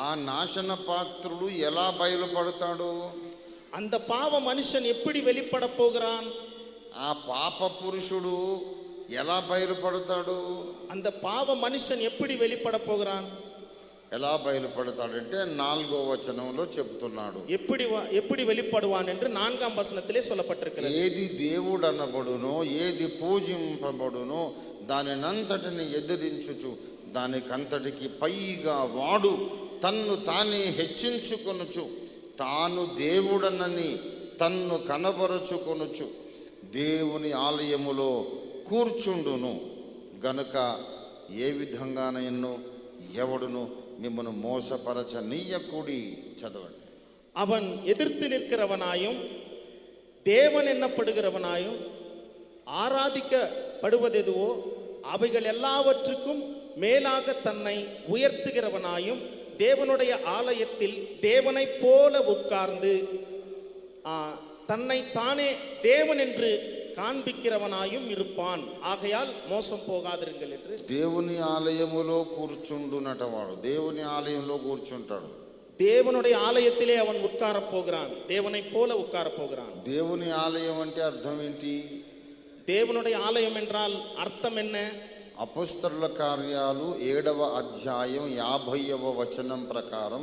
ఆ నాశన పాత్రుడు ఎలా బయలుపడతాడు அந்த பாவ மனுஷன் எப்படி வெளிப்பட போகிறான் ఆ పాప పురుషుడు ఎలా బయలుపడతాడు அந்த பாவ மனுஷன் எப்படி வெளிப்பட போகிறான் ఎలా బయలుపడతాడంటే నాలుగో వచనంలో చెప్తున్నాడు எப்படி வ- எப்படி வெளிப்படுவான் என்று நான்காம் வசனத்திலே சொல்லப்பட்டிருக்கிறது ఏది దేవుడు అనబడునో ఏది పూజింపబడునో దానినంతటిని ఎదిరించుచు దానికంతటికి పైగా వాడు తన్ను తానే హెచ్చించుకొనుచు తాను దేవుడనని తన్ను కనబరుచుకొనుచు దేవుని ఆలయములో కూర్చుండును గనుక ఏ విధంగానైనో ఎవడును మిమ్మను మోసపరచ నీయకుడి చదవండి அவன் எதிர்த்து நிற்கிறவனாயும் தேவன் எண்ணப்படுகிறவனாயும் ஆராதிக்கப்படுவதெதுவோ அவைகள் எல்லாவற்றுக்கும் மேலாக தன்னை உயர்த்துகிறவனாயும் தேவனுடைய ஆலயத்தில் தேவனைப் போல உட்கார்ந்து ஆ, தன்னை தானே தேவன் என்று காண்பிக்கிறவனாயும் இருப்பான் ஆகையால் மோசம் போகாதிருங்கள் என்று దేవుని ఆలయములో కూర్చుండునట వాడు దేవుని ఆలయంలో కూర్చుంటాడు தேவனுடைய ஆலயத்திலே அவன் உட்காரப் போகிறான் தேவனைப் போல உட்காரப் போகிறான் దేవుని ఆలయం అంటే అర్థం ఏంటి தேவனுடைய ஆலயம் என்றால் அர்த்தம் என்ன అపస్తుల కార్యాలు ఏడవ అధ్యాయం యాభైవ వచనం ప్రకారం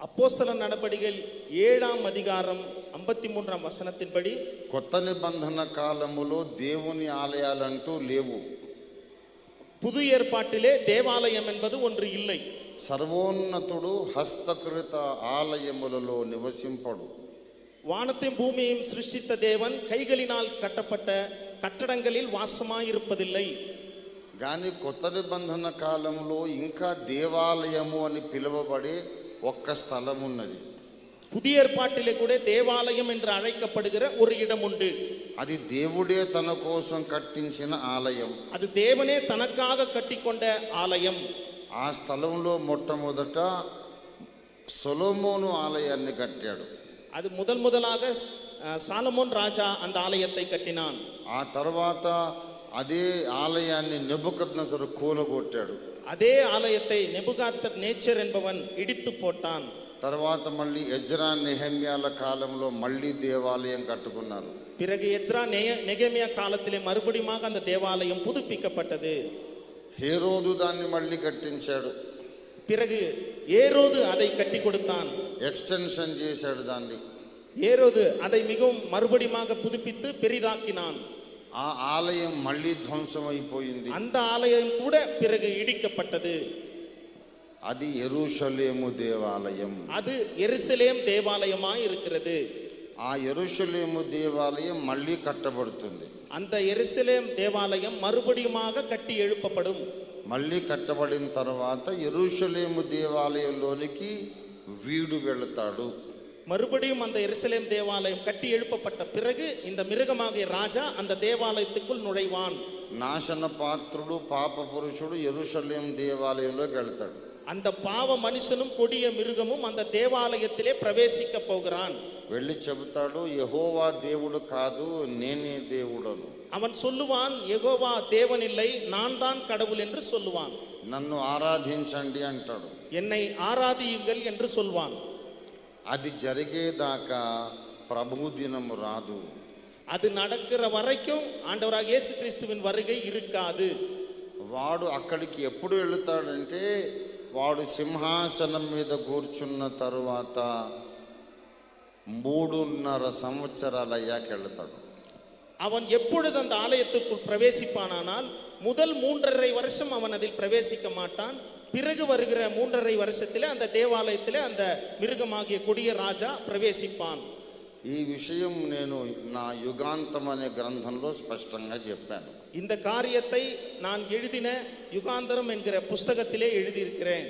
அப்போஸ்தல நடபடிகள் ஏழாம் அதிகாரம் ஐம்பத்தி மூன்றாம் வசனத்தின்படி కొత్త నిబంధన కాలములో దేవుని ఆలయాలంటూ లేవు புது ஏற்பாட்டிலே தேவாலயம் என்பது ஒன்று இல்லை సర్వోన్నతుడు హస్తకృత ఆలయములలో నివసింపడు வானத்தையும் பூமியையும் சிருஷ்டித்த தேவன் கைகளினால் கட்டப்பட்ட கட்டடங்களில் வாசமாயிருப்பதில்லை కానీ కొత్త నిబంధన కాలంలో ఇంకా దేవాలయము అని పిలువబడే ఒక్క స్థలం ఉన్నది புதிய ஏற்பாட்டிலே கூட தேவாலயம் என்று அழைக்கப்படுகிற ஒரு இடம் உண்டு అది దేవుడే తన కోసం కట్టించిన ఆలయం அது தேவனே தனக்காக கட்டிக்கொண்ட ஆலயம் ఆ స్థలంలో మొట్టమొదట సొలోమోను ఆలయాన్ని కట్టాడు அது முதல் முதலாக அஹ், சாலமோன் ராஜா அந்த ஆலயத்தை கட்டினான் ఆ తర్వాత అదే ఆలయాన్ని నెబుకద్నసరు కూలగొట్టాడు அதே ஆலயத்தை நெபுகாத்தர் நேச்சர் என்பவன் இடித்து போட்டான் తర్వాత మళ్ళీ ఎజ్రా నెహమ్యాల కాలంలో మళ్ళీ దేవాలయం కట్టుకున్నారు பிறகு எத்ரா நெய நெகேமியா காலத்திலே மறுபடியும் அந்த தேவாலயம் புதுப்பிக்கப்பட்டது హేరోదు దాన్ని మళ్ళీ కట్టించాడు பிறகு ஏரோது அதை கட்டி கொடுத்தான் ఎక్స్టెన్షన్ చేశాడు దాన్ని ஏரோது அதை மிகவும் மறுபடியும் புதுப்பித்து பெரிதாக்கினான் ఆ ఆలయం మళ్ళీ ధ్వంసం అయిపోయింది அந்த ஆலயம் கூட பிறகு இடிக்கப்பட்டது అది ఎరుషలేము దేవాలయం அது எருசலேம் தேவாலயமாய் இருக்கிறது ఆ ఎరుషలేము దేవాలయం మళ్ళీ కట్టబడుతుంది அந்த எருசலேம் தேவாலயம் மறுபடியுமாக கட்டி எழுப்பப்படும் మళ్ళీ కట్టబడిన తర్వాత ఎరుషలేము దేవాలయంలోనికి వీడు వెళతాడు மறுபடியும் அந்த எருசலேம் தேவாலயம் கட்டி எழுப்பப்பட்ட பிறகு இந்த மிருகமாகிய ராஜா அந்த தேவாலயத்துக்குள் நுழைவான் నాశన పాత్రుడు పాప పురుషుడు ఎరుషలేం దేవాలయంలోకి వెళ్తాడు அந்த பாவ மனுஷனும் கொடிய மிருகமும் அந்த தேவாலயத்திலே பிரவேசிக்க போகிறான் వెళ్ళి చెబుతాడు యహోవా దేవుడు కాదు నేనే దేవుడను அவன் சொல்லுவான் யெகோவா தேவன் இல்லை நான் தான் கடவுள் என்று சொல்லுவான் నన్ను ఆరాధించండి అంటాడు என்னை ஆராதியுங்கள் என்று சொல்வான் అది జరిగేదాకా ప్రభు దినము రాదు அது நடக்கிற வரைக்கும் ஆண்டவராக இயேசு கிறிஸ்துவின் வருகை இருக்காது వాడు అక్కడికి ఎప్పుడు వెళుతాడంటే వాడు సింహాసనం మీద కూర్చున్న తరువాత మూడున్నర సంవత్సరాలు అయ్యాక వెళతాడు அவன் எப்பொழுது அந்த ஆலயத்திற்குள் பிரவேசிப்பானானால் முதல் மூன்றரை வருஷம் அவன் அதில் பிரவேசிக்க மாட்டான் பிறகு வருகிற மூன்றரை வருஷத்திலே அந்த தேவாலயத்திலே அந்த மிருகமாகிய கொடிய ராஜா பிரவேசிப்பான் ఈ విషయం నేను నా యుగాంతం అనే గ్రంథంలో స్పష్టంగా చెప్పాను இந்த காரியத்தை நான் எழுதின யுகாந்தரம் என்கிற புஸ்தகத்திலே எழுதியிருக்கிறேன்